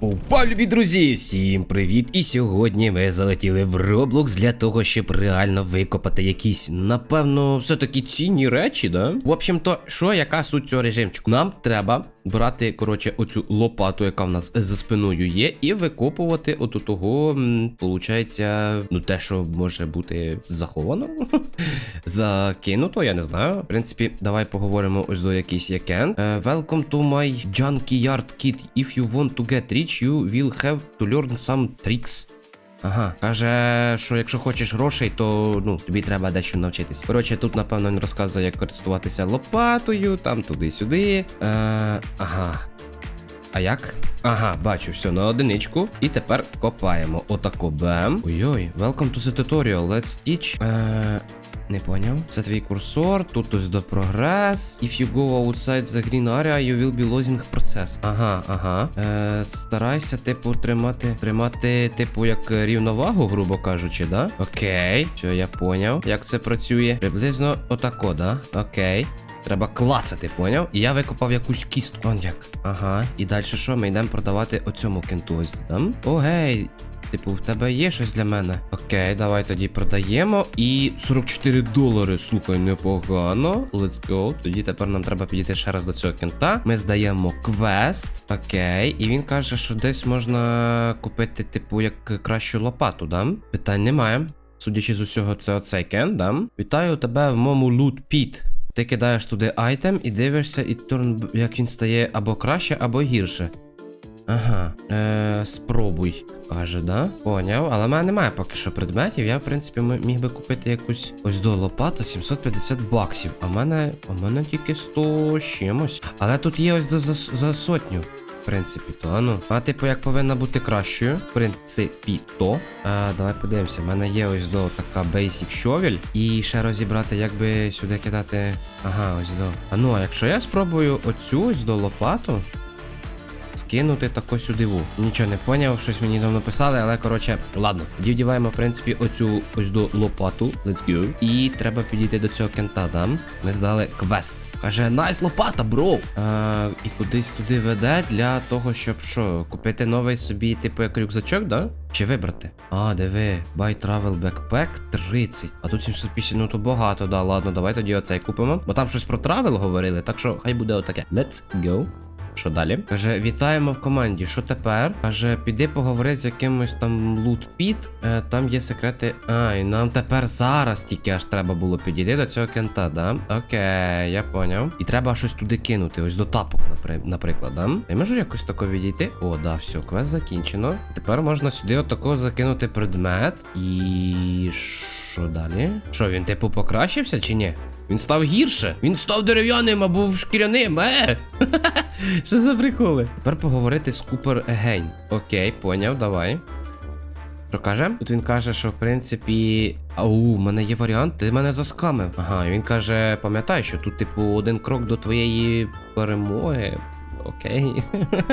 Опа, друзі! Всім привіт! І сьогодні ми залетіли в Roblox для того, щоб реально викопати якісь, напевно, все-таки цінні речі, да? В общем-то, що, яка суть цього режимчику? Нам треба брати, коротше, оцю лопату, яка в нас за спиною є, і викопувати от того, получається, ну те, що може бути заховано. Закинуто, я не знаю. В принципі, давай поговоримо ось до якийсь якен. Welcome to my junkyard kit. If you want to get rich, you will have to learn some tricks. Ага, каже, що якщо хочеш грошей, то ну тобі треба дещо навчитись. Коротше, тут, напевно, він розказує, як користуватися лопатою, там туди-сюди. Е, ага. А як? Ага, бачу, все на одиничку. І тепер копаємо. Отако бем. Ой-ой, welcome to the tutorial. Let's teach. Е, не поняв. Це твій курсор. Тут ось до прогрес. If you go outside the green area, you will be losing process. Ага, ага. Е, старайся, типу, тримати, тримати, типу, як рівновагу, грубо кажучи, да? Окей. Все, я поняв. Як це працює? Приблизно отако, да? Окей. Треба клацати, поняв? І я викопав якусь кістку. Он як. Ага. І далі що? Ми йдемо продавати оцьому кенту ось там. О, гей. Типу, в тебе є щось для мене? Окей, давай тоді продаємо. І 44 долари. Слухай, непогано. Let's go. Тоді тепер нам треба підійти ще раз до цього кента. Ми здаємо квест. Окей. І він каже, що десь можна купити, типу, як кращу лопату, да? Питань немає. Судячи з усього, це оцей кент, да? Вітаю тебе в моєму лут піт. Ти кидаєш туди айтем і дивишся, і турн, як він стає або краще, або гірше. Ага, е, спробуй, каже, да? Поняв, але в мене немає поки що предметів. Я, в принципі, міг би купити якусь ось до лопата 750 баксів. А в мене, а мене тільки 100 чимось. Але тут є ось до за, за сотню. В принципі, то а ну. А типу, як повинна бути кращою. В принципі, то. А, давай подивимося. У мене є ось до така basic щовель. І ще розібрати, як би сюди кидати. Ага, ось до. А ну, а якщо я спробую оцю ось до лопату. Скинути тако сюди ву. Нічого не поняв, щось мені давно писали, але коротше, ладно. Тоді вдіваємо, в принципі, оцю ось до лопату. Let's go. І треба підійти до цього кента, да? Ми здали квест. Каже, найс лопата, бро. Е, і кудись туди веде для того, щоб що, купити новий собі, типу, як рюкзачок, да? Чи вибрати? А, диви, buy travel backpack 30. А тут 750, ну то багато, да, ладно, давай тоді оцей купимо. Бо там щось про травел говорили, так що хай буде отаке. Let's go. Що далі? Каже, вітаємо в команді. Що тепер? Каже, піди поговори з якимось там лут піт. Е, там є секрети. А, і нам тепер зараз тільки аж треба було підійти до цього кента, да? Окей, я поняв. І треба щось туди кинути, ось до тапок, наприклад, да? Я можу якось тако відійти? О, да, все, квест закінчено. Тепер можна сюди отако закинути предмет. І що далі? Що, він типу покращився чи ні? Він став гірше. Він став дерев'яним або шкіряним. Е! Що за приколи? Тепер поговорити з Купер Егень. Окей, поняв, давай. Що каже? Тут він каже, що в принципі. Ау, в мене є варіант, ти мене заскамив. Ага, він каже: пам'ятай, що тут, типу, один крок до твоєї перемоги. Окей.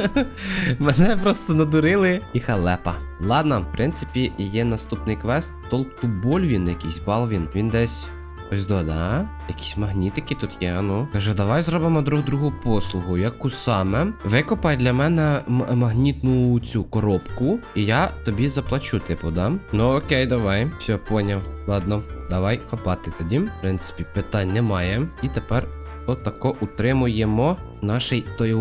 Мене просто надурили і халепа. Ладно, в принципі, є наступний квест. Talk to Болвін, якийсь Балвін. Він десь. Ось до, да? Якісь магнітики тут є, ну. Каже, давай зробимо друг другу послугу. Яку саме? Викопай для мене магнітну цю коробку, і я тобі заплачу, типу, да? Ну окей, давай. Все, поняв. Ладно, давай копати тоді. В принципі, питань немає. І тепер отако утримуємо наш той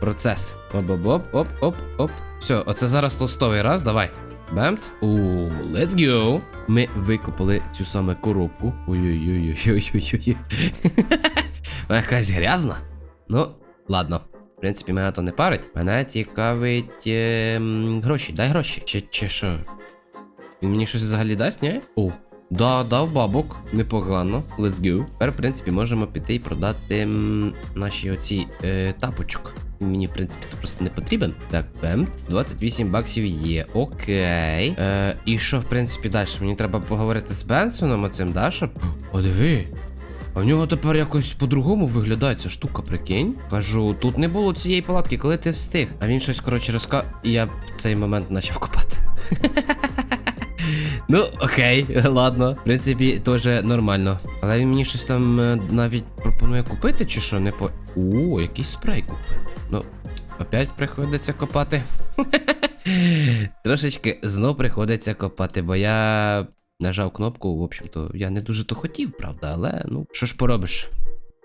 процес. Оп-оп-оп, оп-оп-оп. Все, оце зараз тостовий раз, давай. Бемц. У, let's go. Ми викопали цю саме коробку. Ой-ой-ой-ой-ой-ой-ой. Якась грязна. Ну, ладно. В принципі, мене то не парить. Мене цікавить ем, гроші. Дай гроші. Чи, чи що? Він мені щось взагалі дасть, ні? О, да, дав бабок. Непогано. Let's go. Тепер, в принципі, можемо піти і продати м, наші оці е, тапочок. Мені, в принципі, то просто не потрібен. Так, пем, 28 баксів є. Окей. Е, і що, в принципі, далі? Мені треба поговорити з Бенсоном оцим, да, щоб. О, диви. А в нього тепер якось по-другому виглядає ця штука, прикинь. Кажу, тут не було цієї палатки, коли ти встиг. А він щось, коротше, розка... І я в цей момент почав копати. Ну, окей, ладно. В принципі, теж нормально. Але він мені щось там е, навіть пропонує купити, чи що, не по. О, якийсь спрей купив. Ну, Опять приходиться копати. Трошечки знов приходиться копати, бо я нажав кнопку, в общем-то, я не дуже то хотів, правда, але ну, що ж поробиш?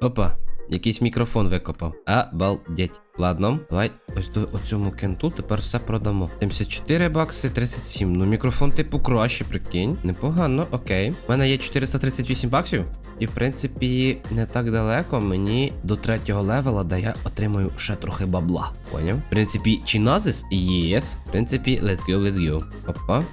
Опа, якийсь мікрофон викопав. Обалдеть. Ладно, давай ось до оцьому кенту тепер все продамо. 74 бакси, 37. Ну, мікрофон, типу, краще, прикинь. Непогано, окей. У мене є 438 баксів. І в принципі, не так далеко мені до третього левела, де я отримаю ще трохи бабла. Поняв? В принципі, чиназис єс. В принципі, let's go, let's go. Опа.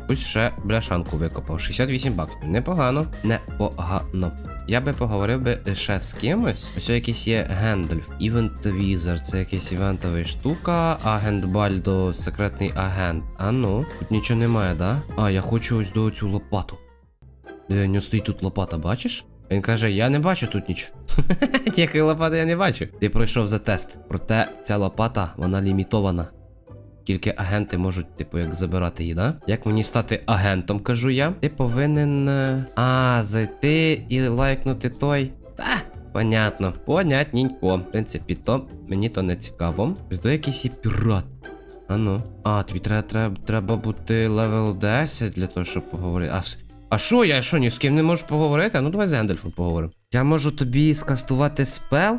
Якусь ще бляшанку викопав. 68 баксів. Непогано. Непогано. Я би поговорив би ще з кимось. Ось якийсь є Гендальф. Івент Візер, це якийсь івентова штука. Агент Бальдо, секретний агент. А ну, тут нічого немає, да? А, я хочу ось до цю лопату. Диви, у стоїть тут лопата, бачиш? Він каже: Я не бачу тут нічого. Тільки лопати я не бачу. Ти пройшов за тест. Проте ця лопата, вона лімітована. Тільки агенти можуть, типу, як забирати її, да? Як мені стати агентом, кажу я. Ти повинен. е, А, зайти і лайкнути той. Та, понятно. Понятненько. В принципі, то мені то не цікаво. До якийсь пірат. А ну. А, тобі треба, треба, треба бути левел 10 для того, щоб поговорити. А, а що, я що, ні з ким не можу поговорити? А ну давай з Гендальфом поговоримо. Я можу тобі скастувати спел,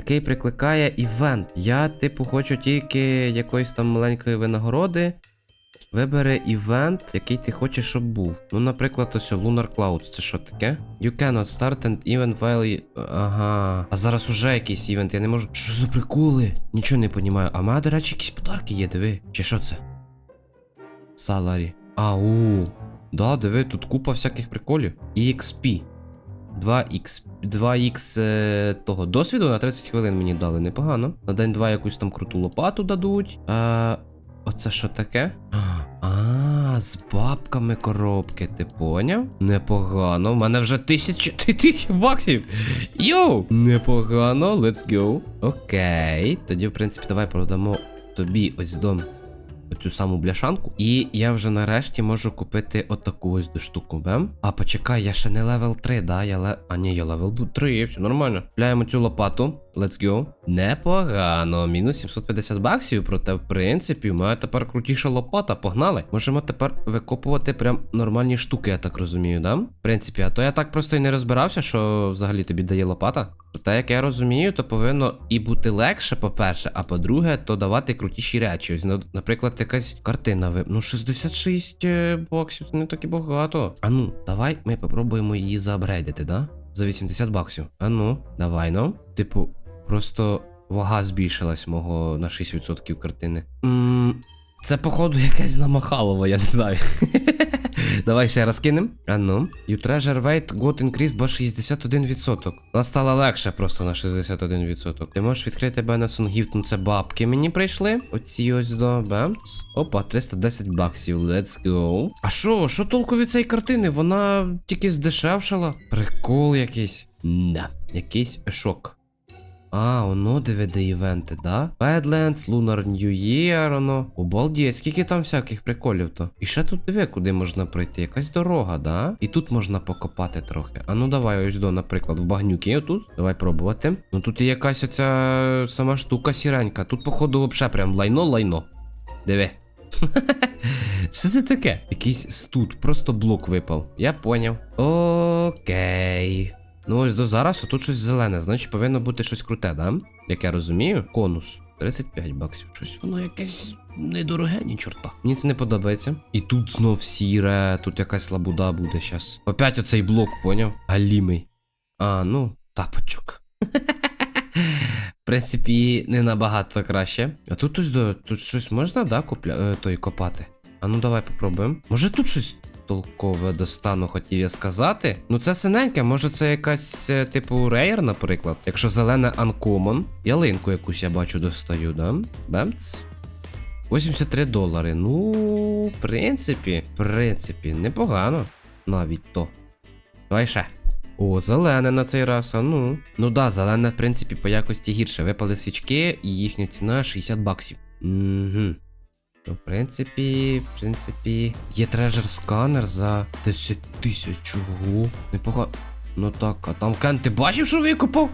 який прикликає івент. Я, типу, хочу тільки якоїсь там маленької винагороди. Вибери івент, який ти хочеш, щоб був. Ну, наприклад, ось Lunar Clouds, це що таке? You cannot start an event while... Ага. А зараз уже якийсь івент, я не можу. Що за приколи? Нічого не понімаю. А мене, до речі, якісь подарки є, диви. Чи що це? Саларі. Ау. Да, диви, тут купа всяких приколів. EXP. 2x 2x е, того досвіду на 30 хвилин мені дали непогано. На день 2 якусь там круту лопату дадуть. А, оце що таке? А, з бабками коробки, ти поняв? Непогано. У мене вже тисяча ти- тисяча баксів. Йоу! Непогано, let's go. Окей. Тоді, в принципі, давай продамо тобі ось дом цю саму бляшанку. І я вже нарешті можу купити отаку ось штуку, бем. А почекай, я ще не левел 3, да? Я ле... А ні, я левел 3, все нормально. Пляємо цю лопату. Let's go. Непогано. Мінус 750 баксів, проте, в принципі, мене тепер крутіша лопата. Погнали. Можемо тепер викопувати прям нормальні штуки, я так розумію, да? В принципі, а то я так просто і не розбирався, що взагалі тобі дає лопата. Проте, як я розумію, то повинно і бути легше, по-перше, а по-друге, то давати крутіші речі. Ось, наприклад, якась картина ви. Ну, 66 е, баксів, це не так і багато. А ну, давай ми попробуємо її заапгрейдити, да? За 80 баксів. А ну, давай, ну. Типу, просто вага збільшилась мого на 6% картини. Ммм. Це, походу, якась намахалова, я не знаю. Давай ще раз кинем. А ну. You treasure weight got increased by 61%. Вона стала легше просто на 61%. Ти можеш відкрити Benson Gift, це бабки мені прийшли. Оці ось до Бемц. Опа, 310 баксів. Let's go. А що, що толку від цієї картини? Вона тільки здешевшала. Прикол якийсь. Да, якийсь шок. А, воно DVD івенти, да? Badlands, Lunar New Year, воно. Обалдеть, скільки там всяких приколів то. І ще тут диви, куди можна пройти. Якась дорога, да? І тут можна покопати трохи. А ну давай ось до, наприклад, в багнюки отут. Давай пробувати. Ну тут і якась оця сама штука сіренька. Тут, походу, взагалі прям лайно-лайно. Диви. Що це таке? Якийсь студ, просто блок випав. Я поняв. Окей. Ну ось до зараз, тут щось зелене, значить повинно бути щось круте, да? Як я розумію, конус. 35 баксів. Щось воно якесь недороге, ні чорта. Мені це не подобається. І тут знов сіре, тут якась лабуда буде щас. Опять оцей блок, поняв? Галімий. А, ну, тапочок. В принципі, не набагато краще. А тут ось до. Тут щось можна, да, купля... е, той копати? А ну давай попробуємо. Може тут щось толкове достану, хотів я сказати. Ну це синеньке, може це якась, е, типу, рейер, наприклад. Якщо зелене uncommon. Ялинку якусь я бачу достаю, да? Бемц. 83 долари. Ну, в принципі, в принципі, непогано. Навіть то. Давай ще. О, зелене на цей раз, а ну. Ну да, зелене, в принципі, по якості гірше. Випали свічки, і їхня ціна 60 баксів. Угу. Ну, в принципі, в принципі, є трежер сканер за 10 тисяч. Чого? Непогано. Ну так, а там Кен, ти бачив, що викопав?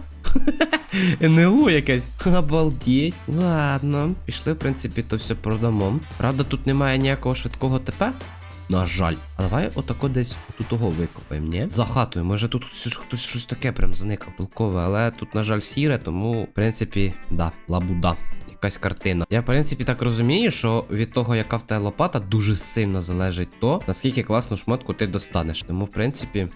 НЛО якесь. Обалдеть. Ладно, пішли, в принципі, то все продамо. Правда, тут немає ніякого швидкого ТП. На жаль. А давай отако десь тут того викопаємо, ні? За хатою. Може тут хтось щось таке прям заникав толкове, але тут, на жаль, сіре, тому, в принципі, да, лабуда. Якась картина. Я, в принципі, так розумію, що від того, яка в тебе лопата, дуже сильно залежить то, наскільки класну шмотку ти достанеш. Тому, в принципі.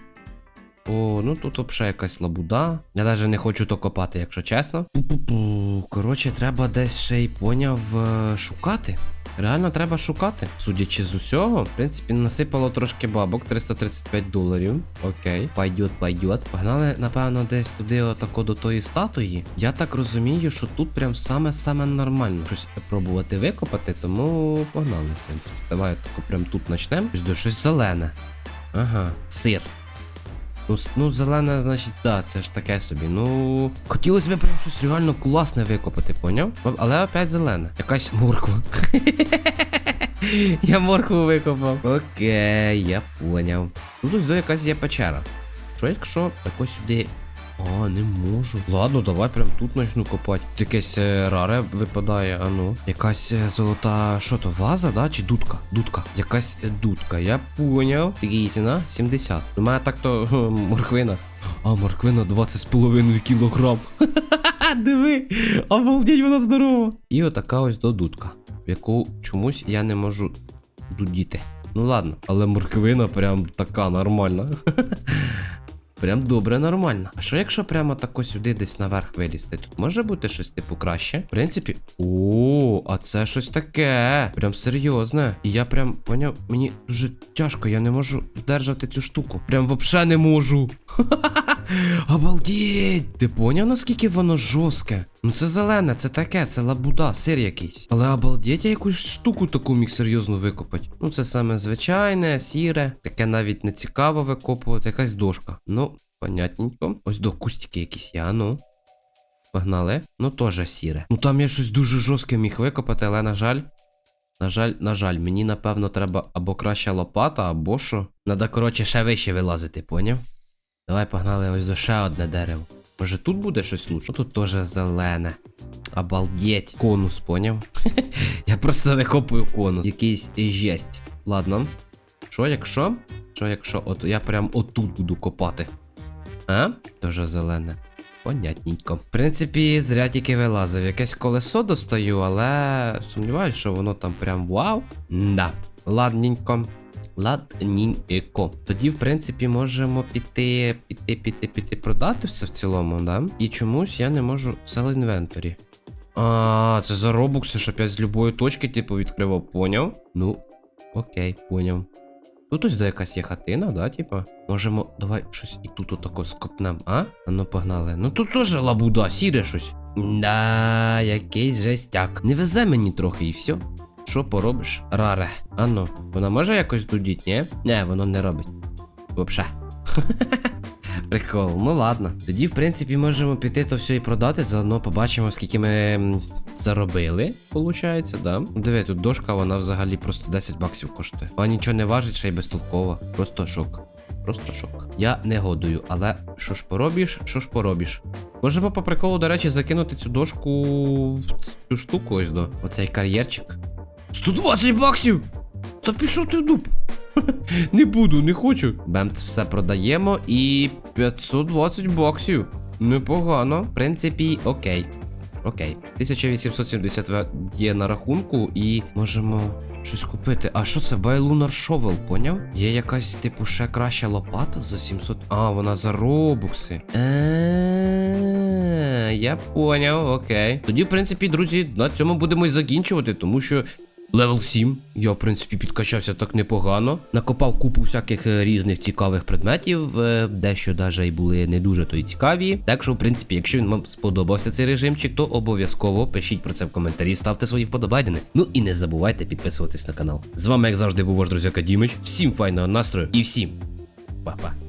О, ну тут взагалі якась лабуда. Я навіть не хочу то копати, якщо чесно. Пу-пу-пу. Коротше, треба десь ще й поняв е, шукати. Реально треба шукати. Судячи з усього, в принципі, насипало трошки бабок, 335 доларів. Окей, пойдет, пойдет. Погнали, напевно, десь туди отако до тої статуї. Я так розумію, що тут прям саме-саме нормально щось пробувати викопати, тому погнали, в принципі. Давай тако прям тут почнемо. Щось, щось зелене. Ага, сир. Ну, ну, зелене, значить, да, це ж таке собі. Ну. Хотілося б прям щось реально класне викопати, поняв? Але опять зелене. Якась морква. Я моркву викопав. Окей, я поняв. Тут ось якась є печера. Що якщо якось сюди. А, не можу. Ладно, давай прям тут почну копати. Якесь е, раре випадає, а ну. Якась е, золота. Що то, ваза, да? Чи дудка? Дудка. Якась е, дудка. Я поняв. Скільки ціна? 70. У мене так-то морквина. А, морквина 20,5 кілограм. Диви, обалдеть, вона здорова. І отака ось додудка, в яку чомусь я не можу дудіти. Ну ладно, але морквина прям така нормальна. Прям добре, нормально. А що якщо прямо тако сюди десь наверх вилізти? Тут може бути щось типу краще? В принципі. О, а це щось таке. Прям серйозне. І я прям поняв, мені дуже тяжко, я не можу держати цю штуку. Прям вообще не можу. Обалдіть! Ти поняв, наскільки воно жорстке? Ну це зелене, це таке, це лабуда, сир якийсь. Але обалдеть, я якусь штуку таку міг серйозно викопати. Ну це саме звичайне, сіре, таке навіть не цікаво викопувати, якась дошка. Ну, понятненько. Ось до кустики якісь я, ну. Погнали. Ну теж сіре. Ну там я щось дуже жорстке міг викопати, але на жаль. На жаль, на жаль, мені напевно треба або краща лопата, або що. Надо, коротше, ще вище вилазити, поняв? Давай погнали ось до ще одне дерево. Може тут буде щось лучше? Тут теж зелене. Обалдеть. Конус, поняв? Я просто викопую конус. Якийсь жесть. Ладно. Що якщо? Що якщо? От я прям отут буду копати. А? Тоже зелене. Понятненько. В принципі, зря тільки вилазив. Якесь колесо достаю, але сумніваюсь, що воно там прям вау. Да. Ладненько. Ладненько. Тоді, в принципі, можемо піти, піти, піти, піти, продати все в цілому, да? І чомусь я не можу Sell inventory. А, це за робукси, щоб я з любої точки, типу, відкривав, поняв? Ну, окей, поняв. Тут ось до якась є хатина, да, типа? Можемо, давай щось і тут отако скопнем, а? А ну погнали. Ну тут теж лабуда, сіре щось. Да, якийсь жестяк. Не везе мені трохи і все. Що поробиш? Раре. А ну, вона може якось дудіть, ні? Не, воно не робить. Вообще. Прикол, ну ладно. Тоді, в принципі, можемо піти то все і продати, заодно побачимо, скільки ми заробили, получається, да? Диви, тут дошка, вона взагалі просто 10 баксів коштує. Вона нічого не важить, ще й безтолкова. Просто шок. Просто шок. Я не годую, але що ж поробиш, що ж поробиш. Можемо по приколу, до речі, закинути цю дошку в цю штуку ось до. Оцей кар'єрчик. 120 баксів! Та пішов ти дупу. Не буду, не хочу. Бемц все продаємо і 520 баксів. Непогано. В принципі, окей. Окей. 1870 є на рахунку, і можемо щось купити. А що це? Байлунар Shovel, поняв? Є якась, типу, ще краща лопата за 700. А, вона за робукси. Е, Я поняв, окей. Тоді, в принципі, друзі, на цьому будемо і закінчувати, тому що Левел 7. Я, в принципі, підкачався так непогано. Накопав купу всяких е, різних цікавих предметів, е, дещо навіть і були не дуже то й цікаві. Так що, в принципі, якщо він вам сподобався цей режимчик, то обов'язково пишіть про це в коментарі, ставте свої вподобайдени. Ну і не забувайте підписуватись на канал. З вами, як завжди, був ваш друзяка Дімич. Всім файного настрою і всім па-па.